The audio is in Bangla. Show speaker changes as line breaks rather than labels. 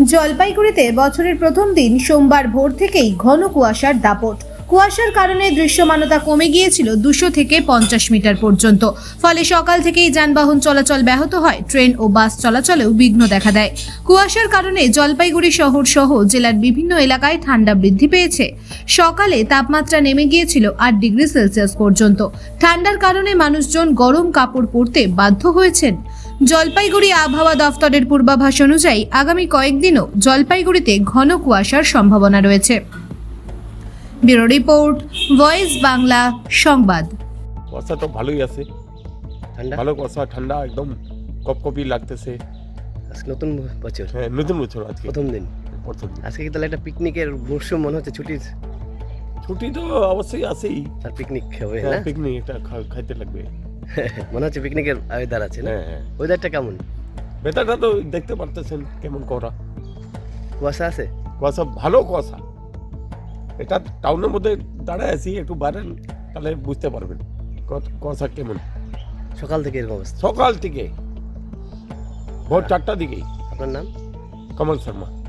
জলপাইগুড়িতে বছরের প্রথম দিন সোমবার ভোর থেকেই ঘন কুয়াশার দাপট। কুয়াশার কারণে দৃশ্যমানতা কমে গিয়েছিল দুশো থেকে পঞ্চাশ মিটার পর্যন্ত। ফলে সকাল থেকেই যানবাহন চলাচল ব্যাহত হয়, ট্রেন ও বাস চলাচলেও বিঘ্ন দেখা দেয়। কুয়াশার কারণে জলপাইগুড়ি শহর সহ জেলার বিভিন্ন এলাকায় ঠান্ডা বৃদ্ধি পেয়েছে। সকালে তাপমাত্রা নেমে গিয়েছিল আট ডিগ্রি সেলসিয়াস পর্যন্ত। ঠান্ডার কারণে মানুষজন গরম কাপড় পরতে বাধ্য হয়েছেন। জলপাইগুড়ি আবহাওয়া দফতরের পূর্বাভাস অনুযায়ী আগামী কয়েকদিনও জলপাইগুড়িতে ঘন কুয়াশার সম্ভাবনা রয়েছে। ব্যুরো রিপোর্ট ভয়েস বাংলা সংবাদ।
কুয়াশা তো ভালোই আছে।
ঠান্ডা?
ভালো কুয়াশা ঠান্ডা একদম কপকপি লাগতেছে।
নতুন বছর।
হ্যাঁ নতুন বছর আজকে।
প্রথম দিন।
প্রথম দিন।
আজকে কি তাহলে একটা পিকনিকের মরশুম মনে হচ্ছে ছুটির?
ছুটি তো অবশ্যই আছেই।
আর পিকনিক হবে
হ্যাঁ
না?
পিকনিক একটা খা- খাইতে লাগবে।
মনে হচ্ছে পিকনিকের ওয়েদার আছে না?
হ্যাঁ হ্যাঁ।
ওয়েদারটা কেমন?
বেতাটা তো দেখতে পারতেছেন কেমন করা।
কুয়াশা আছে?
কুয়াশা ভালো কুয়াশা। এটা টাউনের মধ্যে দাঁড়ায় আছি একটু বাইরেন তাহলে বুঝতে পারবেন কুয়াশা কেমন।
সকাল থেকে এরকম অবস্থা?
সকাল থেকে। ভোর চারটার দিকেই।
আপনার নাম?
কমল শর্মা।